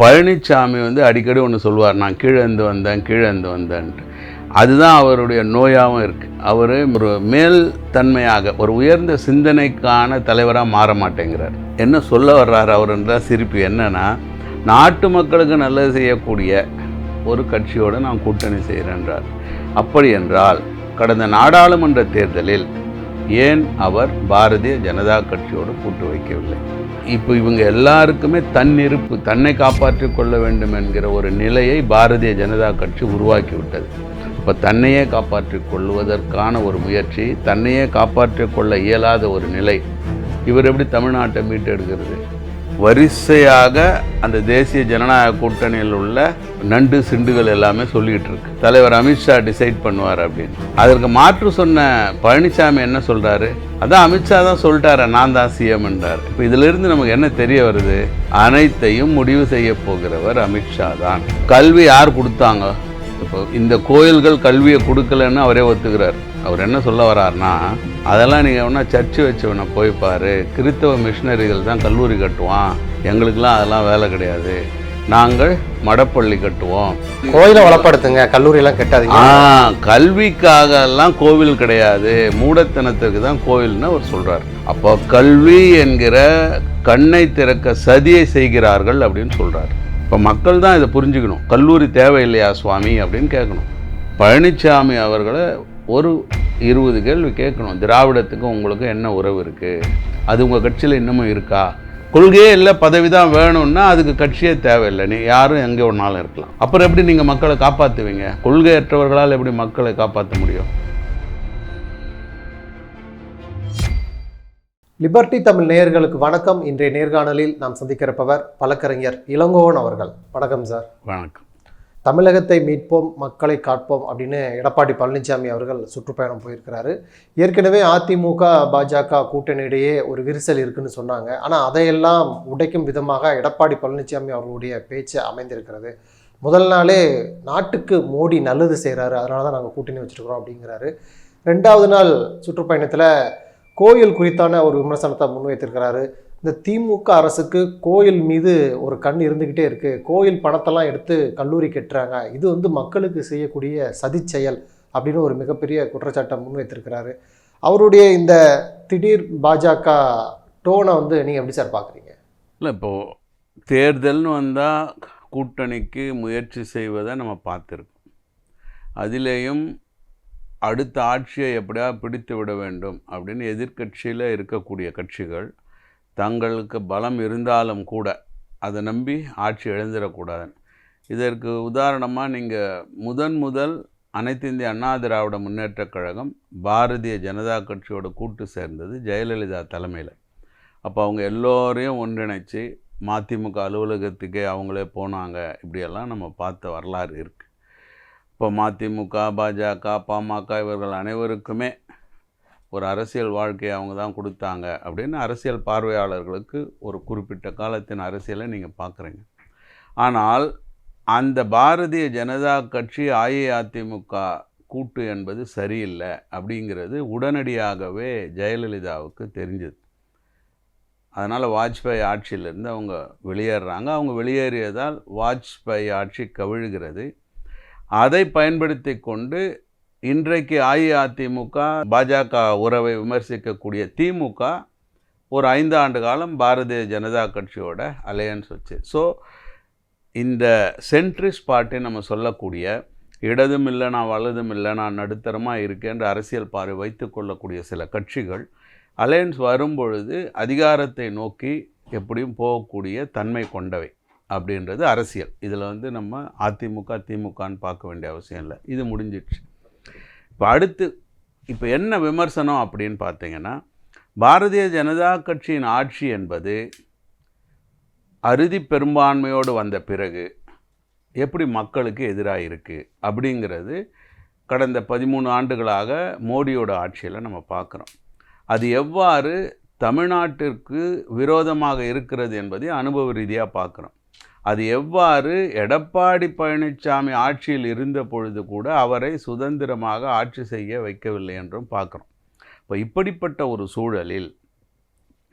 பழனிசாமி வந்து அடிக்கடி ஒன்று சொல்லுவார் நான் கீழே இருந்து வந்தேன் கீழே இருந்து வந்தேன்ட்டு. அதுதான் அவருடைய நோயாகவும் இருக்குது அவர் ஒரு மேல் தன்மையாக ஒரு உயர்ந்த சிந்தனைக்கான தலைவராக மாற மாட்டேங்கிறார். என்ன சொல்ல வர்றார் அவருன்ற சிரிப்பு என்னென்னா நாட்டு மக்களுக்கு நல்லது செய்யக்கூடிய ஒரு கட்சியோடு நான் கூட்டணி செய்கிறேன்றார். அப்படி என்றால் கடந்த நாடாளுமன்ற தேர்தலில் ஏன் அவர் பாரதிய ஜனதா கட்சியோடு கூட்டு வைக்கவில்லை? இப்போ இவங்க எல்லாருக்குமே தன்னிருப்பு தன்னை காப்பாற்றிக் கொள்ள வேண்டும் என்கிற ஒரு நிலையை பாரதிய ஜனதா கட்சி உருவாக்கி விட்டது இப்போ தன்னையே காப்பாற்றிக் கொள்வதற்கான ஒரு முயற்சி தன்னையே காப்பாற்றிக் கொள்ள இயலாத ஒரு நிலை. இவர் எப்படி தமிழ்நாட்டை மீட்டெடுக்கிறது? வரிசையாக அந்த தேசிய ஜனநாயக கூட்டணியில் உள்ள நண்டு சிண்டுகள் எல்லாமே சொல்லிட்டு இருக்கு. தலைவர் அமித்ஷா டிசைட் பண்ணுவார் அப்படின்னு. அதற்கு மாற்று சொன்ன பழனிசாமி என்ன சொல்றாரு? அதான் அமித்ஷா தான் சொல்லிட்டாரு நான் தான் சிஎம் என்றார். இப்போ இதுல இருந்து நமக்கு என்ன தெரிய வருது? அனைத்தையும் முடிவு செய்ய போகிறவர் அமித்ஷா தான். கல்வி யார் கொடுத்தாங்க? இப்போ இந்த கோயில்கள் கல்வியை கொடுக்கலன்னு அவரே ஒத்துக்கிறார். அவர் என்ன சொல்ல வர்றாருன்னா அதெல்லாம் நீங்கள் ஒன்றா சர்ச்சு வச்சவனை போய் பாரு. கிறித்தவ மிஷினரிகள் தான் கல்லூரி கட்டுவான். எங்களுக்கெல்லாம் அதெல்லாம் வேலை கிடையாது. நாங்கள் மடப்பள்ளி கட்டுவோம். கோயிலை வளப்படுத்துங்க. கல்லூரியெல்லாம் கட்டாதீங்க. ஆ கல்விக்காக எல்லாம் கோவில் கிடையாது. மூடத்தனத்துக்கு தான் கோவில்னு அவர் சொல்றார். அப்போ கல்வி என்கிற கண்ணை திறக்க சதியை செய்கிறார்கள் அப்படின்னு சொல்றார். இப்போ மக்கள் தான் இதை புரிஞ்சுக்கணும். கல்லூரி தேவையில்லையா சுவாமி? அப்படின்னு கேட்கணும். பழனிசாமி அவர்களை ஒரு இருபது கேள்வி கேட்கணும். திராவிடத்துக்கும் உங்களுக்கும் என்ன உறவு இருக்குது அது உங்கள் கட்சியில் இன்னமும் இருக்கா? கொள்கையே இல்லை பதவி தான் வேணும்னா அதுக்கு கட்சியே தேவையில்லை. நீ யாரும் எங்கே ஒன்றாலும் இருக்கலாம். அப்புறம் எப்படி நீங்கள் மக்களை காப்பாற்றுவீங்க கொள்கையற்றவர்களால் எப்படி மக்களை காப்பாற்ற முடியும்? லிபர்டி தமிழ் நேயர்களுக்கு வணக்கம். இன்றைய நேர்காணலில் நாம் சந்திக்கிறப்பவர் வழக்கறிஞர் இளங்கோவன் அவர்கள். வணக்கம் சார் வணக்கம். தமிழகத்தை மீட்போம் மக்களை காட்போம் அப்படின்னு எடப்பாடி பழனிசாமி அவர்கள் சுற்றுப்பயணம் போயிருக்கிறாரு. ஏற்கனவே அதிமுக பாஜக கூட்டணியிடையே ஒரு விரிசல் இருக்குன்னு சொன்னாங்க. ஆனால் அதையெல்லாம் உடைக்கும் விதமாக எடப்பாடி பழனிசாமி அவர்களுடைய பேச்சு அமைந்திருக்கிறது. முதல் நாளே நாட்டுக்கு மோடி நல்லது செய்கிறாரு அதனால தான் நாங்கள் கூட்டணி வச்சுருக்கிறோம் அப்படிங்கிறாரு. ரெண்டாவது நாள் சுற்றுப்பயணத்தில் கோயில் குறித்தான ஒரு விமர்சனத்தை முன்வைத்திருக்கிறாரு. இந்த திமுக அரசுக்கு கோயில் மீது ஒரு கண் இருந்துக்கிட்டே இருக்குது கோயில் பணத்தெல்லாம் எடுத்து கல்லூரி கட்டுறாங்க. இது வந்து மக்களுக்கு செய்யக்கூடிய சதி செயல் அப்படின்னு ஒரு மிகப்பெரிய குற்றச்சாட்டை முன்வைத்திருக்கிறாரு. அவருடைய இந்த திடீர் பாஜக டோனை வந்து நீங்கள் எப்படி சார் பார்க்குறீங்க இல்லை இப்போது தேர்தல்னு வந்தால் கூட்டணிக்கு முயற்சி செய்வதை நம்ம பார்த்துருக்கோம். அதிலேயும் அடுத்த ஆட்சியை எப்படியா பிடித்து விட வேண்டும் அப்படின்னு எதிர்க்கட்சியில் இருக்கக்கூடிய கட்சிகள் தங்களுக்கு பலம் இருந்தாலும் கூட அதை நம்பி ஆட்சி எழுந்திடக்கூடாதுன்னு இதற்கு உதாரணமாக நீங்கள் முதன் முதல் அனைத்து இந்திய அண்ணா திராவிட முன்னேற்றக் கழகம் பாரதிய ஜனதா கட்சியோட கூட்டு சேர்ந்தது ஜெயலலிதா தலைமையில். அப்போ அவங்க எல்லோரையும் ஒன்றிணைச்சு மதிமுக அலுவலகத்துக்கே அவங்களே போனாங்க. இப்படியெல்லாம் நம்ம பார்த்த வரலாறு இருக்குது இப்போ மதிமுக பாஜக பாமக இவர்கள் அனைவருக்குமே ஒரு அரசியல் வாழ்க்கையை அவங்க தான் கொடுத்தாங்க அப்படின்னு அரசியல் பார்வையாளர்களுக்கு ஒரு குறிப்பிட்ட காலத்தின் அரசியலை நீங்கள் பார்க்குறீங்க. ஆனால் அந்த பாரதிய ஜனதா கட்சி அஇஅதிமுக கூட்டு என்பது சரியில்லை அப்படிங்கிறது உடனடியாகவே ஜெயலலிதாவுக்கு தெரிஞ்சது. அதனால் வாஜ்பாய் ஆட்சியிலேருந்து அவங்க வெளியேறுறாங்க அவங்க வெளியேறியதால் வாஜ்பாய் ஆட்சி கவிழ்கிறது. அதை பயன்படுத்தி கொண்டு இன்றைக்கு அஇஅதிமுக பாஜக உறவை விமர்சிக்கக்கூடிய திமுக ஒரு ஐந்து ஆண்டு காலம் பாரதிய ஜனதா கட்சியோட அலையன்ஸ் வச்சு. ஸோ இந்த சென்ட்ரிஸ்ட் பார்ட்டி நம்ம சொல்லக்கூடிய இடதும் இல்லை நான் வலதும் இல்லை நான் நடுத்தரமாக இருக்கேன்ற அரசியல் பார்வை வைத்து கொள்ளக்கூடிய சில கட்சிகள் அலையன்ஸ் வரும்பொழுது அதிகாரத்தை நோக்கி எப்படியும் போகக்கூடிய தன்மை கொண்டவை அப்படின்றது அரசியல். இதில் வந்து நம்ம அதிமுக திமுகன்னு பார்க்க வேண்டிய அவசியம் இல்லை. இது முடிஞ்சிடுச்சு. இப்போ அடுத்து இப்போ என்ன விமர்சனம் அப்படின்னு பார்த்தீங்கன்னா பாரதிய ஜனதா கட்சியின் ஆட்சி என்பது அறுதி பெரும்பான்மையோடு வந்த பிறகு எப்படி மக்களுக்கு எதிராக இருக்குது அப்படிங்கிறது கடந்த பதிமூணு ஆண்டுகளாக மோடியோட ஆட்சியில் நம்ம பார்க்குறோம். அது எவ்வாறு தமிழ்நாட்டிற்கு விரோதமாக இருக்கிறது என்பதை அனுபவ ரீதியாக பார்க்குறோம். அது எவ்வாறு எடப்பாடி பழனிசாமி ஆட்சியில் இருந்த பொழுது கூட அவரை சுதந்திரமாக ஆட்சி செய்ய வைக்கவில்லை என்றும் பார்க்குறோம். இப்போ இப்படிப்பட்ட ஒரு சூழலில்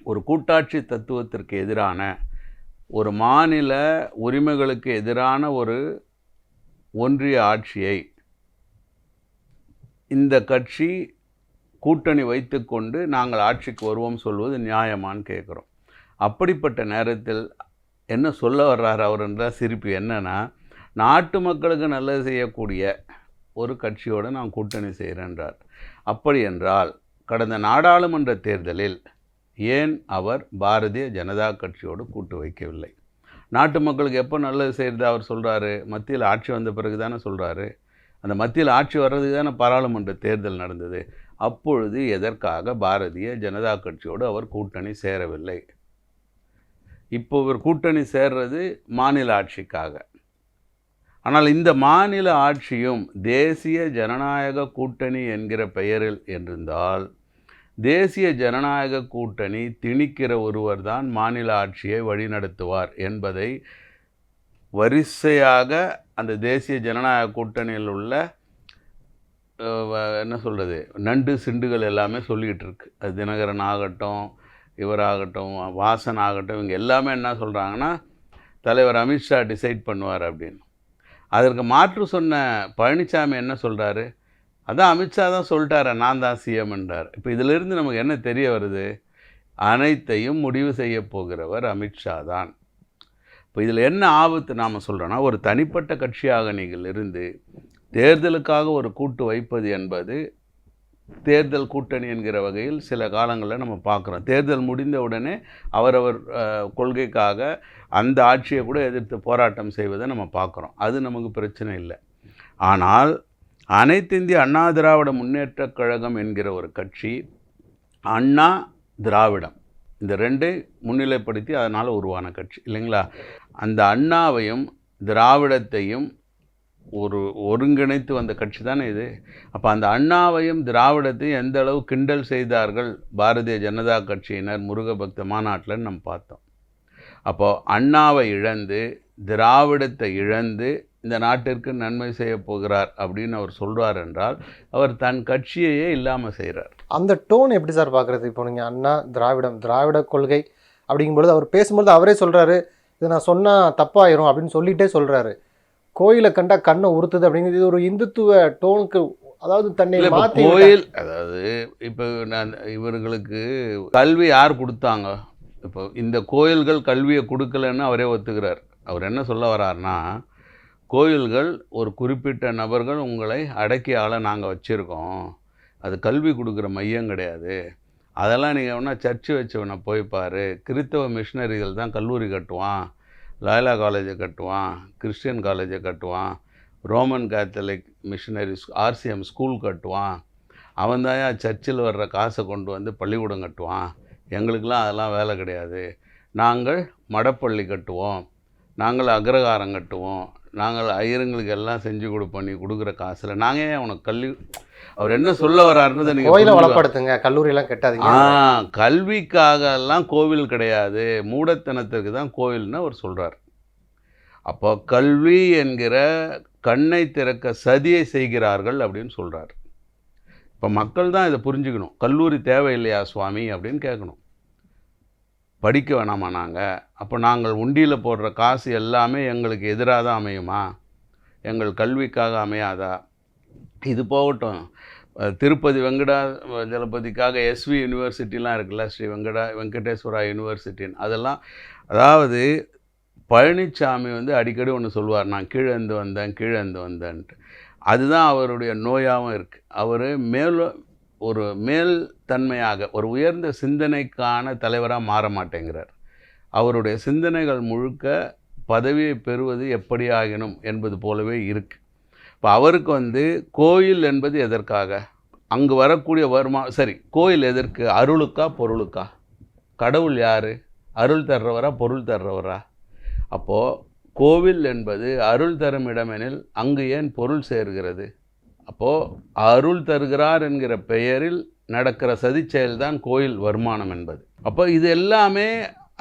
ஒரு கூட்டாட்சி தத்துவத்திற்கு எதிரான ஒரு மாநில உரிமைகளுக்கு எதிரான ஒரு ஒன்றிய ஆட்சியை இந்த கட்சி கூட்டணி வைத்துக்கொண்டு நாங்கள் ஆட்சிக்கு வருவோம் சொல்வது நியாயமான்னு கேட்குறோம். அப்படிப்பட்ட நேரத்தில் என்ன சொல்ல வர்றார் அவருன்ற சிரிப்பு என்னென்னா நாட்டு மக்களுக்கு நல்லது செய்யக்கூடிய ஒரு கட்சியோடு நான் கூட்டணி செய்கிறேன்றார் அப்படி என்றால் கடந்த நாடாளுமன்ற தேர்தலில் ஏன் அவர் பாரதிய ஜனதா கட்சியோடு கூட்டு வைக்கவில்லை? நாட்டு மக்களுக்கு எப்போ நல்லது செய்கிறது அவர் சொல்கிறாரு மத்தியில் ஆட்சி வந்த பிறகு தானே சொல்கிறாரு அந்த மத்தியில் ஆட்சி வர்றதுக்கு தானே பாராளுமன்ற தேர்தல் நடந்தது? அப்பொழுது எதற்காக பாரதிய ஜனதா கட்சியோடு அவர் கூட்டணி சேரவில்லை? இப்போ இவர் கூட்டணி சேர்றது மாநில ஆட்சிக்காக. ஆனால் இந்த மாநில ஆட்சியும் தேசிய ஜனநாயக கூட்டணி என்கிற பெயரில் என்றிருந்தால் தேசிய ஜனநாயக கூட்டணி திணிக்கிற ஒருவர் தான் மாநில ஆட்சியை வழிநடத்துவார் என்பதை வரிசையாக அந்த தேசிய ஜனநாயக கூட்டணியில் உள்ள என்ன சொல்கிறது நண்டு சிண்டுகள் எல்லாமே சொல்லிகிட்டு இருக்கு அது தினகரன் ஆகட்டும் இவராகட்டும் வாசன் ஆகட்டும் இவங்க எல்லாமே என்ன சொல்கிறாங்கன்னா தலைவர் அமித்ஷா டிசைட் பண்ணுவார் அப்படின்னு. அதற்கு மாற்று சொன்ன பழனிசாமி என்ன சொல்கிறாரு அதான் அமித்ஷா தான் சொல்லிட்டாரு நான் தான் சிஎம்ன்றார் இப்போ இதிலிருந்து நமக்கு என்ன தெரிய வருது? அனைத்தையும் முடிவு செய்ய போகிறவர் அமித்ஷா தான். இப்போ இதில் என்ன ஆபத்து நாம் சொல்கிறோன்னா ஒரு தனிப்பட்ட கட்சியாக நீங்கள் இருந்து தேர்தலுக்காக ஒரு கூட்டு வைப்பது என்பது தேர்தல் கூட்டணி என்கிற வகையில் சில காலங்களில் நம்ம பார்க்குறோம். தேர்தல் முடிந்த உடனே அவரவர் கொள்கைக்காக அந்த ஆட்சியை கூட எதிர்த்து போராட்டம் செய்வதை நம்ம பார்க்குறோம். அது நமக்கு பிரச்சனை இல்லை. ஆனால் அனைத்து இந்திய அண்ணா திராவிட முன்னேற்றக் கழகம் என்கிற ஒரு கட்சி அண்ணா திராவிடம் இந்த ரெண்டை முன்னிலைப்படுத்தி அதனால் உருவான கட்சி இல்லைங்களா? அந்த அண்ணாவையும் திராவிடத்தையும் ஒரு ஒருங்கிணைத்து வந்த கட்சி தானே இது? அப்போ அந்த அண்ணாவையும் திராவிடத்தையும் எந்த அளவு கிண்டல் செய்தார்கள் பாரதிய ஜனதா கட்சியினர் முருகபக்த மாநாட்டில் நம்ம பார்த்தோம். அப்போது அண்ணாவை இழந்து திராவிடத்தை இழந்து இந்த நாட்டிற்கு நன்மை செய்ய போகிறார் அப்படின்னு அவர் சொல்கிறார் என்றால் அவர் தன் கட்சியையே இல்லாமல் செய்கிறார் அந்த டோன் எப்படி சார் பார்க்குறது? இப்போ நீங்கள் அண்ணா திராவிடம் திராவிட கொள்கை அப்படிங்கும்பொழுது அவர் பேசும்பொழுது அவரே சொல்கிறாரு இதை நான் சொன்னால் தப்பாயிரும் அப்படின்னு சொல்லிகிட்டே சொல்கிறாரு கோயிலை கண்டா கண்ணை உறுத்துது அப்படிங்கிறது ஒரு இந்துத்துவ டோனுக்கு அதாவது தன்னை இப்போ மாற்றி கோயில் அதாவது இப்போ நான் இவர்களுக்கு கல்வி யார் கொடுத்தாங்க? இப்போ இந்த கோயில்கள் கல்வியை கொடுக்கலன்னு அவரே ஒத்துக்கிறார். அவர் என்ன சொல்ல வர்றாருன்னா கோயில்கள் ஒரு குறிப்பிட்ட நபர்கள் உங்களை அடக்கி ஆள நாங்கள் வச்சுருக்கோம். அது கல்வி கொடுக்குற மையம் கிடையாது. அதெல்லாம் நீங்கள் வேணா சர்ச்சு வச்சவனை போய் பாரு. கிறித்தவ மிஷினரிகள் தான் கல்லூரி கட்டுவான். லாயலா காலேஜை கட்டுவான் கிறிஸ்டியன் காலேஜை கட்டுவான் Roman Catholic missionaries RCM school கட்டுவான். அவன் தான் சர்ச்சில் வர்ற காசை கொண்டு வந்து பள்ளிக்கூடம் கட்டுவான்? எங்களுக்கெல்லாம் அதெல்லாம் வேலை கிடையாது. நாங்கள் மடப்பள்ளி கட்டுவோம். நாங்கள் அக்ரகாரம் கட்டுவோம். நாங்கள் ஐயருங்களுக்கு எல்லாம் செஞ்சு கொடுப்போம் நீ கொடுக்குற காசில் நாங்கள் ஏன் உனக்கு கல்வி அவர் என்ன சொல்ல வர்றாருன்றதை கோயிலை நீங்கள் வளப்படுத்துங்க கல்லூரியெல்லாம் கட்டாதீங்க. ஆ கல்விக்காகலாம் கோவில் கிடையாது. மூடத்தனத்திற்கு தான் கோவில்னு அவர் சொல்கிறார் அப்போ கல்வி என்கிற கண்ணை திறக்க சதியை செய்கிறார்கள் அப்படின்னு சொல்கிறார் இப்போ மக்கள் தான் இதை புரிஞ்சுக்கணும். கல்லூரி தேவையில்லையா சுவாமி அப்படின்னு கேட்கணும். படிக்க வேணாமா நாங்கள் அப்போ நாங்கள் உண்டியில் போடுற காசு எல்லாமே எங்களுக்கு எதிராக தான் அமையுமா? எங்கள் கல்விக்காக அமையாதா? இது போகட்டும். திருப்பதி வெங்கடா ஜலபதிக்காக எஸ்வி யூனிவர்சிட்டிலாம் இருக்குல்ல ஸ்ரீ வெங்கடா வெங்கடேஸ்வரா யூனிவர்சிட்டின்னு அதெல்லாம் அதாவது பழனிசாமி வந்து அடிக்கடி ஒன்று சொல்லுவார் நான் கீழே இருந்து வந்தேன் கீழே இருந்து வந்தேன்ட்டு. அதுதான் அவருடைய நோயாகவும் இருக்குது அவர் மேல் ஒரு மேல் தன்மையாக ஒரு உயர்ந்த சிந்தனைக்கான தலைவராக மாற மாட்டேங்கிறார். அவருடைய சிந்தனைகள் முழுக்க பதவியை பெறுவது எப்படியாகினும் என்பது போலவே இருக்குது இப்போ அவருக்கு வந்து கோயில் என்பது எதற்காக? அங்கு வரக்கூடிய வருமா சரி கோயில் எதற்கு? அருளுக்கா பொருளுக்கா? கடவுள் யார்? அருள் தர்றவரா பொருள் தர்றவரா? அப்போது கோவில் என்பது அருள் தரும் இடமெனில் அங்கு ஏன் பொருள் சேர்கிறது? அப்போது அருள் தருகிறார் என்கிற பெயரில் நடக்கிற சதி செயல்தான் கோயில் வருமானம் என்பது. அப்போ இது எல்லாமே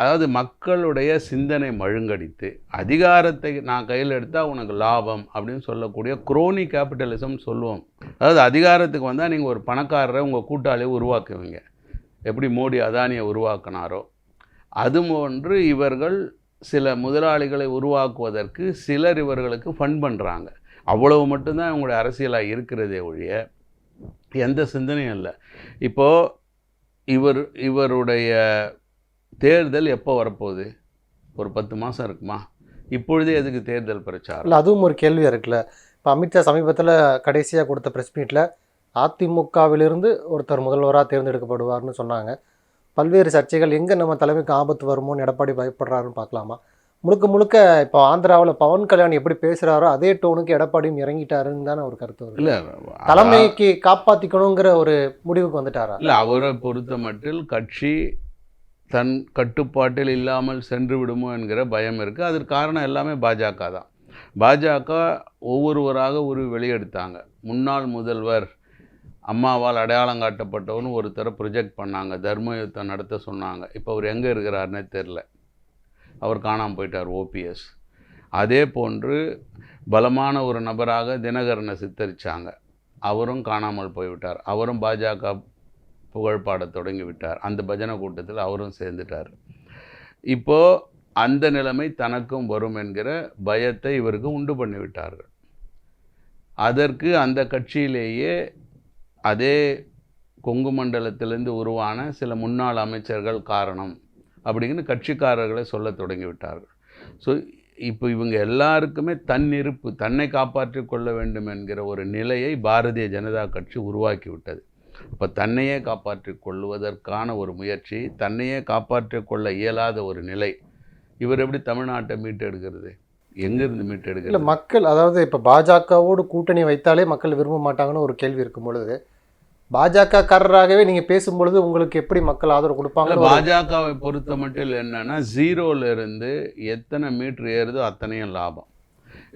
அதாவது மக்களுடைய சிந்தனை மழுங்கடித்து அதிகாரத்தை நான் கையில் எடுத்தால் உனக்கு லாபம் அப்படின்னு சொல்லக்கூடிய குரோனி கேபிட்டலிசம் சொல்லுவோம். அதாவது அதிகாரத்துக்கு வந்தால் நீங்கள் ஒரு பணக்காரரை உங்கள் கூட்டாளியை உருவாக்குவீங்க. எப்படி மோடி அதானியை உருவாக்கினாரோ அது போன்று இவர்கள் சில முதலாளிகளை உருவாக்குவதற்கு சிலர் இவர்களுக்கு ஃபண்ட் பண்ணுறாங்க அவ்வளவு மட்டும்தான் இவங்களுடைய அரசியலாக இருக்கிறதே ஒழிய எந்த சிந்தனையும் இல்லை. இப்போது இவர் இவருடைய தேர்தல் எப்போ வரப்போகுது? ஒரு பத்து மாதம் இருக்குமா? இப்பொழுதே எதுக்கு தேர்தல் பிரச்சாரம்? இல்லை அதுவும் ஒரு கேள்வி இருக்குல்ல. இப்போ அமித்ஷா சமீபத்தில் கடைசியாக கொடுத்த ப்ரெஸ் மீட்டில் அதிமுகவிலிருந்து ஒருத்தர் முதல்வராக தேர்ந்தெடுக்கப்படுவார்னு சொன்னாங்க. பல்வேறு சர்ச்சைகள் எங்கே நம்ம தலைமைக்கு ஆபத்து வருமோன்னு எடப்பாடி பயப்படுறாருன்னு பார்க்கலாமா? முழுக்க முழுக்க இப்போ ஆந்திராவில் பவன் கல்யாண் எப்படி பேசுகிறாரோ அதே டோனுக்கு எடப்பாடியும் இறங்கிட்டாருன்னு தானே ஒரு கருத்து வருது. இல்லை தலைமைக்கு காப்பாற்றிக்கணுங்கிற ஒரு முடிவுக்கு வந்துட்டாரா? இல்லை அவரை பொறுத்த மட்டில் கட்சி தன் கட்டுப்பாட்டில் இல்லாமல் சென்று விடுமோ என்கிற பயம் இருக்குது அதற்கு காரணம் எல்லாமே பாஜக தான். பாஜக ஒவ்வொருவராக ஒரு வெளியெடுத்தாங்க முன்னாள் முதல்வர் அம்மாவால் அடையாளம் காட்டப்பட்டவனு ஒருத்தரை ப்ரொஜெக்ட் பண்ணாங்க. தர்ம யுத்தம் நடத்த சொன்னாங்க. இப்போ அவர் எங்கே இருக்கிறாருன்னே தெரில அவர் காணாமல் போயிட்டார் ஓபிஎஸ் அதே போன்று பலமான ஒரு நபராக தினகரனை சித்தரித்தாங்க அவரும் காணாமல் போய்விட்டார். அவரும் பாஜக புகழ் பாட தொடங்கிவிட்டார். அந்த பஜனை கூட்டத்தில் அவரும் சேர்ந்துட்டார். இப்போது அந்த நிலைமை தனக்கும் வரும் என்கிற பயத்தை இவருக்கு உண்டு பண்ணிவிட்டார்கள். அதற்கு அந்த கட்சியிலேயே அதே கொங்கு மண்டலத்திலிருந்து உருவான சில முன்னாள் அமைச்சர்கள் காரணம் அப்படின்னு கட்சிக்காரர்களை சொல்ல தொடங்கிவிட்டார்கள். ஸோ இப்போ இவங்க எல்லாருக்குமே தன்னிருப்பு தன்னை காப்பாற்றிக் கொள்ள வேண்டும் என்கிற ஒரு நிலையை பாரதிய ஜனதா கட்சி உருவாக்கி விட்டது இப்போ தன்னையே காப்பாற்றிக் கொள்வதற்கான ஒரு முயற்சி தன்னையே காப்பாற்றிக் கொள்ள இயலாத ஒரு நிலை. இவர் எப்படி தமிழ்நாட்டை மீட்டெடுக்கிறது? எங்கேருந்து இல்லை மீட்டெடுக்கிறது மக்கள் அதாவது இப்போ பாஜகவோடு கூட்டணி வைத்தாலே மக்கள் விரும்ப மாட்டாங்கன்னு ஒரு கேள்வி இருக்கும் பொழுது பாஜக காரராகவே நீங்கள் பேசும்பொழுது உங்களுக்கு எப்படி மக்கள் ஆதரவு கொடுப்பாங்க பாஜகவை பொறுத்த மட்டும் என்னன்னா ஜீரோல இருந்து எத்தனை மீட்டர் ஏறுதோ அத்தனையும் லாபம்.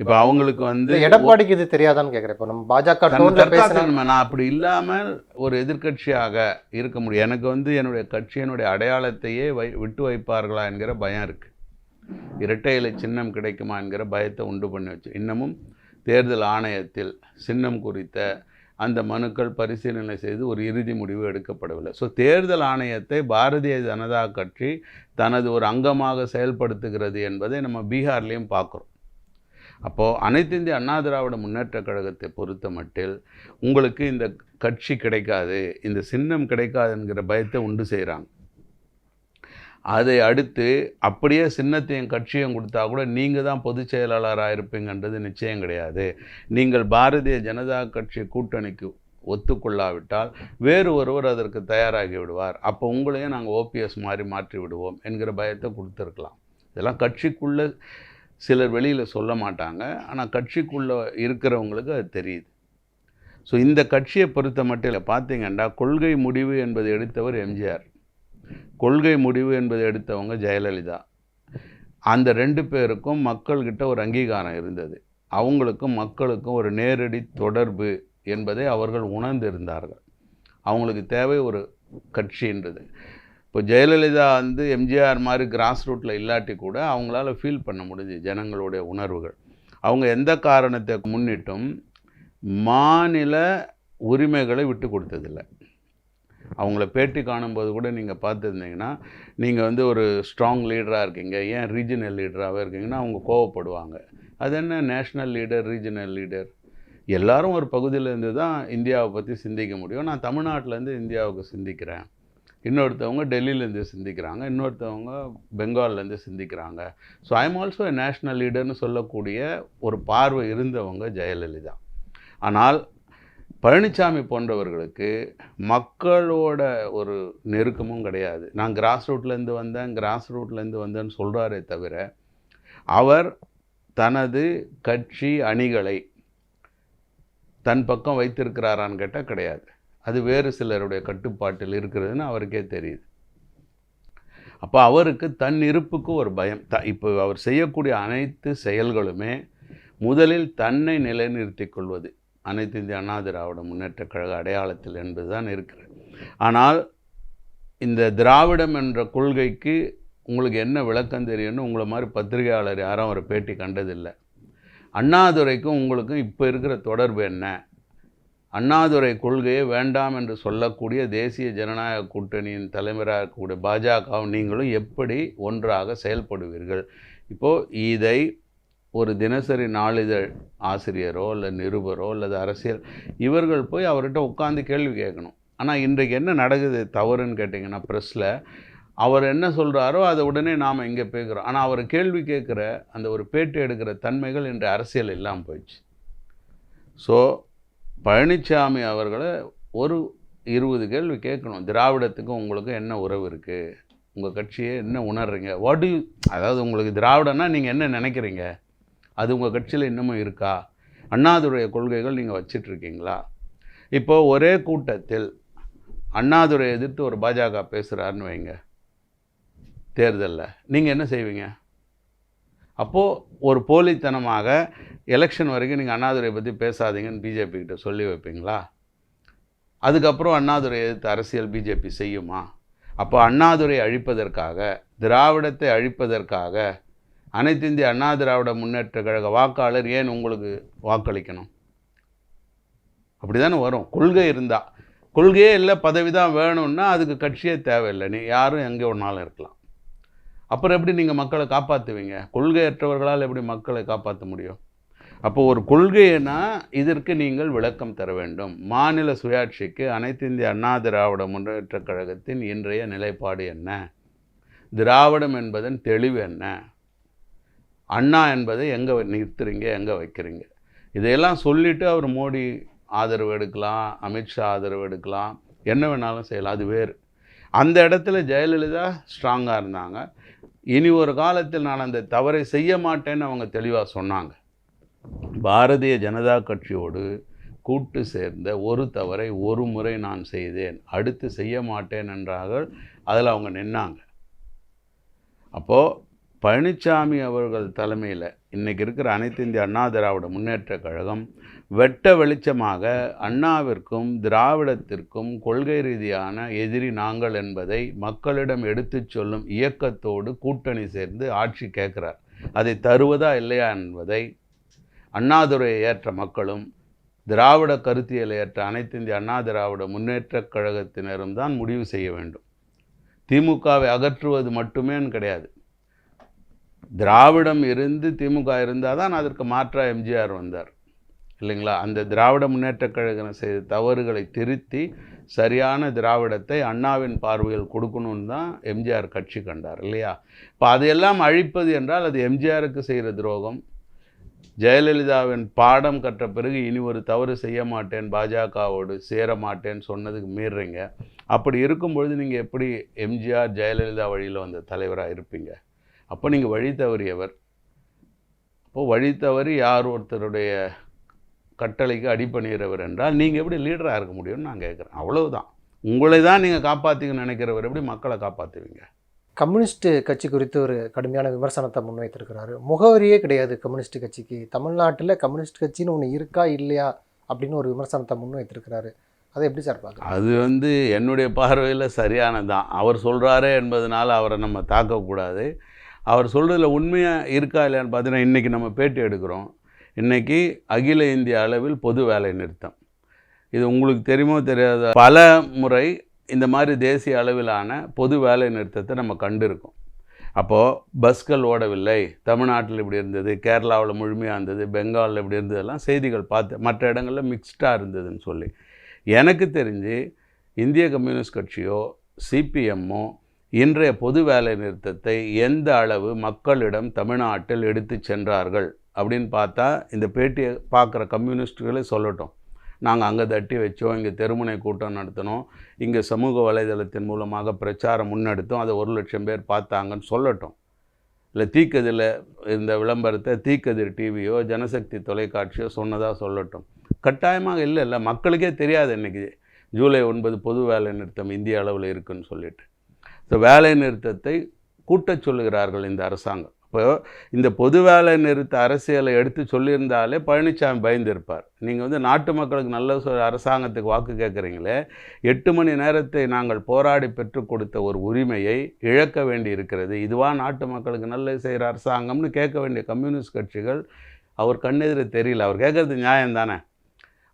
இப்போ அவங்களுக்கு வந்து எடப்பாடிக்கு இது தெரியாதான்னு கேட்குறேன் இப்போ நம்ம பாஜக. நான் அப்படி இல்லாமல் ஒரு எதிர்க்கட்சியாக இருக்க முடியும். எனக்கு வந்து என்னுடைய கட்சியினுடைய அடையாளத்தையே வை விட்டு வைப்பார்களா என்கிற பயம் இருக்கு. இரட்டை இலை சின்னம் கிடைக்குமா என்கிற பயத்தை உண்டு பண்ணி வச்சு இன்னமும் தேர்தல் ஆணையத்தில் சின்னம் குறித்த அந்த மனுக்கள் பரிசீலனை செய்து ஒரு இறுதி முடிவு எடுக்கப்படவில்லை. ஸோ தேர்தல் ஆணையத்தை பாரதிய ஜனதா கட்சி தனது ஒரு அங்கமாக செயல்படுத்துகிறது என்பதை நம்ம பீகார்லேயும் பார்க்குறோம் அப்போது அனைத்து இந்திய அண்ணா திராவிட முன்னேற்றக் கழகத்தை பொறுத்த மட்டில் உங்களுக்கு இந்த கட்சி கிடைக்காது இந்த சின்னம் கிடைக்காது என்கிற பயத்தை உண்டு செய்கிறாங்க அதை அடுத்து அப்படியே சின்னத்தையும் கட்சியும் கொடுத்தா கூட நீங்கள் தான் பொதுச் செயலாளராக இருப்பீங்கன்றது நிச்சயம் கிடையாது. நீங்கள் பாரதிய ஜனதா கட்சி கூட்டணிக்கு ஒத்துக்கொள்ளாவிட்டால் வேறு ஒருவர் அதற்கு தயாராகி விடுவார். அப்போ உங்களையும் நாங்கள் ஓபிஎஸ் மாதிரி மாற்றி விடுவோம் என்கிற பயத்தை கொடுத்துருக்கலாம். இதெல்லாம் கட்சிக்குள்ளே சிலர் வெளியில் சொல்ல மாட்டாங்க. ஆனால் கட்சிக்குள்ளே இருக்கிறவங்களுக்கு அது தெரியுது. ஸோ இந்த கட்சியை பொறுத்த மட்டும் பார்த்தீங்கன்னா கொள்கை முடிவு என்பதை எடுத்தவர் எம்ஜிஆர். கொள்கை முடிவு என்பதை எடுத்தவங்க ஜெயலலிதா. அந்த ரெண்டு பேருக்கும் மக்கள்கிட்ட ஒரு அங்கீகாரம் இருந்தது. அவங்களுக்கும் மக்களுக்கும் ஒரு நேரடி தொடர்பு என்பதை அவர்கள் உணர்ந்திருந்தார்கள். அவங்களுக்கு தேவை ஒரு கட்சின்றது. இப்போ ஜெயலலிதா வந்து எம்ஜிஆர் மாதிரி கிராஸ் ரூட்டில் இல்லாட்டி கூட அவங்களால ஃபீல் பண்ண முடிஞ்சு ஜனங்களுடைய உணர்வுகள். அவங்க எந்த காரணத்தை முன்னிட்டும் மாநில உரிமைகளை விட்டு கொடுத்ததில்லை. அவங்கள பேட்டி காணும்போது கூட நீங்கள் பார்த்துருந்தீங்கன்னா நீங்கள் வந்து ஒரு ஸ்ட்ராங் லீடராக இருக்கீங்க ஏன் ரீஜனல் லீடராகவே இருக்கீங்கன்னா அவங்க கோவப்படுவாங்க. அது என்ன? நேஷ்னல் லீடர் ரீஜனல் லீடர் எல்லாரும் ஒரு பகுதியிலேருந்து தான் இந்தியாவை பற்றி சிந்திக்க முடியும். நான் தமிழ்நாட்டிலேருந்து இந்தியாவுக்கு சிந்திக்கிறேன். இன்னொருத்தவங்க டெல்லியிலேருந்து சிந்திக்கிறாங்க இன்னொருத்தவங்க பெங்கால்லேருந்து சிந்திக்கிறாங்க. ஸோ ஐம் ஆல்சோ நேஷ்னல் லீடர்னு சொல்லக்கூடிய ஒரு பார்வை இருந்தவங்க ஜெயலலிதா. ஆனால் பழனிசாமி போன்றவர்களுக்கு மக்களோட ஒரு நெருக்கமும் கிடையாது. நான் கிராஸ் ரூட்லேருந்து வந்தேன் கிராஸ் ரூட்லேருந்து வந்தேன்னு சொல்கிறாரே தவிர அவர் தனது கட்சி அணிகளை தன் பக்கம் வைத்திருக்கிறாரான்னு கேட்டால் கிடையாது. அது வேறு சிலருடைய கட்டுப்பாட்டில் இருக்கிறதுன்னு அவருக்கே தெரியுது. அப்போ அவருக்கு தன் இருப்புக்கு ஒரு பயம். த இப்போ அவர் செய்யக்கூடிய அனைத்து செயல்களுமே முதலில் தன்னை நிலைநிறுத்திக் கொள்வது. அனைத்து இந்திய அண்ணா திராவிட முன்னேற்ற கழக அடையாளத்தில் என்பதுதான் இருக்கிறது. ஆனால் இந்த திராவிடம் என்ற கொள்கைக்கு உங்களுக்கு என்ன விளக்கம் தெரியும்னு உங்களை மாதிரி பத்திரிகையாளர் யாரும் ஒரு பேட்டி கண்டதில்லை. அண்ணாதுரைக்கும் உங்களுக்கும் இப்போ இருக்கிற தொடர்பு என்ன? அண்ணாதுரை கொள்கையை வேண்டாம் என்று சொல்லக்கூடிய தேசிய ஜனநாயக கூட்டணியின் தலைவராக இருக்கக்கூடிய பாஜகவும் நீங்களும் எப்படி ஒன்றாக செயல்படுவீர்கள்? இப்போது இதை ஒரு தினசரி நாளிதழ் ஆசிரியரோ இல்லை நிருபரோ அல்லது அரசியல் இவர்கள் போய் அவர்கிட்ட உட்காந்து கேள்வி கேட்கணும். ஆனால் இன்றைக்கு என்ன நடக்குது? தவறுன்னு கேட்டிங்கன்னா ப்ரெஸ்ஸில் அவர் என்ன சொல்கிறாரோ அதை உடனே நாம் இங்கே பேசுகிறோம் ஆனால் அவர் கேள்வி கேட்குற அந்த ஒரு பேட்டி எடுக்கிற தன்மைகள் இன்று அரசியல் இல்லாமல் போயிடுச்சு. ஸோ பழனிசாமி அவர்களை ஒரு இருபது கேள்வி கேட்கணும். திராவிடத்துக்கும் உங்களுக்கும் என்ன உறவு இருக்குது உங்கள் கட்சியை என்ன உணர்றீங்க? வாட் யூ அதாவது உங்களுக்கு திராவிடன்னா நீங்கள் என்ன நினைக்கிறீங்க? அது உங்கள் கட்சியில் இன்னமும் இருக்கா? அண்ணாதுடைய கொள்கைகள் நீங்கள் வச்சிட்ருக்கீங்களா? இப்போ ஒரே கூட்டத்தில் அண்ணாதுரை எதிர்த்து ஒரு பாஜக பேசுகிறாருன்னு வைங்க. தேர்தலில். நீங்கள் என்ன செய்வீங்க? அப்போது ஒரு போலித்தனமாக எலெக்ஷன் வரைக்கும் நீங்கள் அண்ணாதுரை பற்றி பேசாதீங்கன்னு பிஜேபி கிட்ட சொல்லி வைப்பீங்களா? அதுக்கப்புறம் அண்ணாதுரை எதிர்த்து அரசியல் பிஜேபி செய்யுமா? அப்போ அண்ணாதுரை அழிப்பதற்காக திராவிடத்தை அழிப்பதற்காக அனைத்து இந்திய அண்ணா திராவிட முன்னேற்ற கழக வாக்காளர் ஏன் உங்களுக்கு வாக்களிக்கணும்? அப்படி தானே வரும். கொள்கை இருந்தால் கொள்கையே இல்லை பதவி தான் வேணும்னா அதுக்கு கட்சியே தேவையில்லை. நீ யாரும் எங்கே ஒன்றாலும் இருக்கலாம். அப்புறம் எப்படி நீங்கள் மக்களை காப்பாற்றுவீங்க கொள்கையற்றவர்களால் எப்படி மக்களை காப்பாற்ற முடியும்? அப்போ ஒரு கொள்கைனா இதற்கு நீங்கள் விளக்கம் தர வேண்டும். மாநில சுயாட்சிக்கு அனைத்து இந்திய அண்ணா திராவிட முன்னேற்றக் கழகத்தின் இன்றைய நிலைப்பாடு என்ன? திராவிடம் என்பதன் தெளிவு என்ன? அண்ணா என்பதை எங்கே நிறுத்துறீங்க எங்கே வைக்கிறீங்க? இதையெல்லாம் சொல்லிவிட்டு அவர் மோடி ஆதரவு எடுக்கலாம் அமித்ஷா ஆதரவு எடுக்கலாம். என்ன வேணாலும் செய்யலாம் அது வேறு. அந்த இடத்துல ஜெயலலிதா ஸ்ட்ராங்காக இருந்தாங்க. இனி ஒரு காலத்தில் நான் அந்த தவறை செய்ய மாட்டேன்னு அவங்க தெளிவாக சொன்னாங்க. பாரதிய ஜனதா கட்சியோடு கூட்டு சேர்ந்த ஒரு தவறை ஒரு முறை நான் செய்தேன். அடுத்து செய்ய மாட்டேன் என்றார்கள். அதில் அவங்க நின்னாங்க. அப்போது பழனிசாமி அவர்கள் தலைமையில் இன்றைக்கி இருக்கிற அனைத்து இந்திய அண்ணா திராவிட முன்னேற்றக் கழகம் வெட்ட வெளிச்சமாக அண்ணாவிற்கும் திராவிடத்திற்கும் கொள்கை ரீதியான எதிரி நாங்கள் என்பதை மக்களிடம் எடுத்துச் சொல்லும் இயக்கத்தோடு கூட்டணி சேர்ந்து ஆட்சி கேட்குறார். அதை தருவதா இல்லையா என்பதை அண்ணாதுரையை ஏற்ற மக்களும் திராவிட கருத்தியலை ஏற்ற அனைத்து இந்திய அண்ணா திராவிட முன்னேற்றக் கழகத்தினரும் தான் முடிவு செய்ய வேண்டும். திமுகவை அகற்றுவது மட்டுமேன்னு கிடையாது. திராவிடம் இருந்து திமுக இருந்தால் தான் அதற்கு மாற்றாக எம்ஜிஆர் வந்தார். இல்லைங்களா? அந்த திராவிட முன்னேற்ற கழகம் செய்த தவறுகளை திருத்தி சரியான திராவிடத்தை அண்ணாவின் பார்வையில் கொடுக்கணும்னு தான் எம்ஜிஆர் கட்சி கண்டார் இல்லையா? இப்போ அதையெல்லாம் அழிப்பது என்றால் அது எம்ஜிஆருக்கு செய்கிற துரோகம். ஜெயலலிதாவின் பாடம் கற்ற பிறகு இனி ஒரு தவறு செய்ய மாட்டேன் பாஜகவோடு சேர மாட்டேன்னு சொன்னதுக்கு மீறுறீங்க அப்படி இருக்கும் பொழுது நீங்கள் எப்படி எம்ஜிஆர் ஜெயலலிதா வழியில் வந்த தலைவராக இருப்பீங்க? அப்போ நீங்கள் வழி தவறியவர். அப்போது வழி தவறி யார் ஒருத்தருடைய கட்டளைக்கு அடிபணிகிறவர் என்றால் நீங்கள் எப்படி லீடராக இருக்க முடியும்னு நான் கேட்குறேன். அவ்வளவுதான். உங்களை தான் நீங்கள் காப்பாற்றிக்கணும்னு நினைக்கிறவர் எப்படி மக்களை காப்பாற்றுவீங்க கம்யூனிஸ்ட் கட்சி குறித்து ஒரு கடுமையான விமர்சனத்தை முன்வைத்திருக்கிறாரு. முகவரியே கிடையாது கம்யூனிஸ்ட் கட்சிக்கு. தமிழ்நாட்டில் கம்யூனிஸ்ட் கட்சின்னு ஒன்று இருக்கா இல்லையா அப்படின்னு ஒரு விமர்சனத்தை முன்வைத்திருக்கிறாரு. அதை எப்படி சார் பார்க்க அது வந்து என்னுடைய பார்வையில் சரியானதான். அவர் சொல்கிறாரே என்பதனால் அவரை நம்ம தாக்கக்கூடாது. அவர் சொல்கிறதுல உண்மையாக இருக்கா இல்லையான்னு பார்த்தீங்கன்னா இன்றைக்கி நம்ம பேட்டி எடுக்கிறோம். இன்றைக்கி அகில இந்திய அளவில் பொது வேலை நிறுத்தம். இது உங்களுக்கு தெரியுமோ தெரியாத பல முறை இந்த மாதிரி தேசிய அளவிலான பொது வேலை நிறுத்தத்தை நம்ம கண்டிருக்கோம். அப்போது பஸ்கள் ஓடவில்லை தமிழ்நாட்டில் இப்படி இருந்தது கேரளாவில் முழுமையாக இருந்தது பெங்காலில் இப்படி இருந்ததெல்லாம் செய்திகள் பார்த்து மற்ற இடங்களில் மிக்ஸ்டாக இருந்ததுன்னு சொல்லி. எனக்கு தெரிஞ்சு இந்திய கம்யூனிஸ்ட் கட்சியோ சிபிஎம்மோ இன்றைய பொது வேலை நிறுத்தத்தை எந்த அளவு மக்களிடம் தமிழ்நாட்டில் எடுத்து சென்றார்கள் அப்படின்னு பார்த்தா இந்த பேட்டியை பார்க்குற கம்யூனிஸ்டுகளே சொல்லட்டும். நாங்கள் அங்கே தட்டி வச்சோம் இங்கே தெருமுனை கூட்டம் நடத்தினோம் இங்கே சமூக வலைதளத்தின் மூலமாக பிரச்சாரம் முன்னெடுத்தோம் அதை ஒரு லட்சம் பேர் பார்த்தாங்கன்னு சொல்லட்டும். இல்லை தீக்கதிரில் இந்த விளம்பரத்தை தீக்கதிர் டிவியோ ஜனசக்தி தொலைக்காட்சியோ சொன்னதாக சொல்லட்டும். கட்டாயமாக இல்லை இல்லை மக்களுக்கே தெரியாது இன்றைக்கி ஜூலை ஒன்பது பொது வேலை நிறுத்தம் இந்திய அளவில் இருக்குன்னு சொல்லிட்டு. ஸோ வேலை நிறுத்தத்தை கூட்டச் சொல்லுகிறார்கள் இந்த அரசாங்கம். இப்போ இந்த பொது வேலை நிறுத்த அரசியலை எடுத்து சொல்லியிருந்தாலே பழனிசாமி பயந்திருப்பார். நீங்கள் வந்து நாட்டு மக்களுக்கு நல்ல சொ அரசாங்கத்துக்கு வாக்கு கேட்குறீங்களே எட்டு மணி நேரத்தை நாங்கள் போராடி பெற்றுக் கொடுத்த ஒரு உரிமையை இழக்க வேண்டி இருக்கிறது இதுவா நாட்டு மக்களுக்கு நல்லது செய்கிற அரசாங்கம்னு கேட்க வேண்டிய கம்யூனிஸ்ட் கட்சிகள் அவர் கண்ணெதிர தெரியல. அவர் கேட்குறது நியாயம் தானே?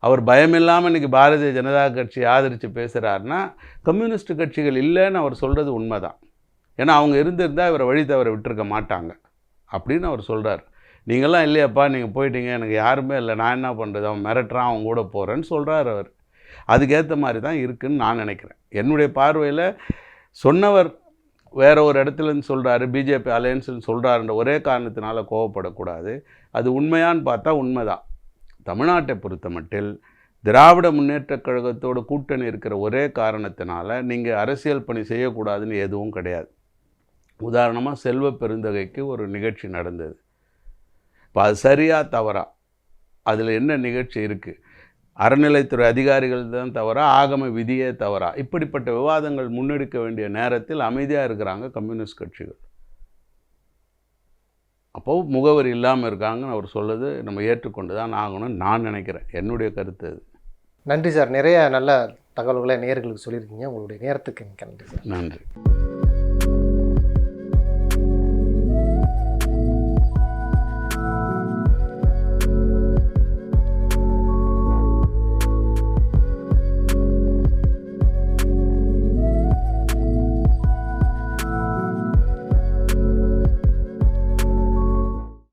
அவர் பயமில்லாமல் இன்றைக்கி பாரதிய ஜனதா கட்சி ஆதரித்து பேசுகிறாருன்னா கம்யூனிஸ்ட் கட்சிகள் இல்லைன்னு அவர் சொல்கிறது உண்மை தான் ஏன்னா அவங்க இருந்திருந்தால் இவரை வழி தவற விட்டுருக்க மாட்டாங்க. அப்படின்னு அவர் சொல்கிறார் நீங்களாம் இல்லையாப்பா நீங்கள் போயிட்டீங்க எனக்கு யாருமே இல்லை நான் என்ன பண்ணுறது அவன் மிரட்டுறான் அவன் கூட போகிறேன்னு சொல்கிறார் அவர். அதுக்கேற்ற மாதிரி தான் இருக்குன்னு நான் நினைக்கிறேன். என்னுடைய பார்வையில் சொன்னவர் வேற ஒரு இடத்துலன்னு சொல்கிறாரு பிஜேபி அலையன்ஸ்னு சொல்கிறாருன்ற ஒரே காரணத்தினால கோவப்படக்கூடாது. அது உண்மையான்னு பார்த்தா உண்மைதான். தமிழ்நாட்டை பொறுத்த மட்டில் திராவிட முன்னேற்றக் கழகத்தோட கூட்டணி இருக்கிற ஒரே காரணத்தினால நீங்கள் அரசியல் பணி செய்யக்கூடாதுன்னு எதுவும் கிடையாது. உதாரணமாக செல்வ பெருந்தகைக்கு ஒரு நிகழ்ச்சி நடந்தது. இப்போ அது சரியா தவறா? அதில் என்ன நிகழ்ச்சி இருக்குது அறநிலைத்துறை அதிகாரிகள் தான் தவறா? ஆகம விதியே தவறா? இப்படிப்பட்ட விவாதங்கள் முன்னெடுக்க வேண்டிய நேரத்தில் அமைதியாக இருக்கிறாங்க கம்யூனிஸ்ட் கட்சிகள். அப்போ முகவரி இல்லாமல் இருக்காங்கன்னு அவர் சொல்லுது நம்ம ஏற்றுக்கொண்டு தான் ஆகணும்னு நான் நினைக்கிறேன். என்னுடைய கருத்து அது. நன்றி சார். நிறைய நல்ல தகவல்களை நேயர்களுக்கு சொல்லியிருக்கீங்க. உங்களுடைய நேரத்துக்கு நன்றி சார். நன்றி.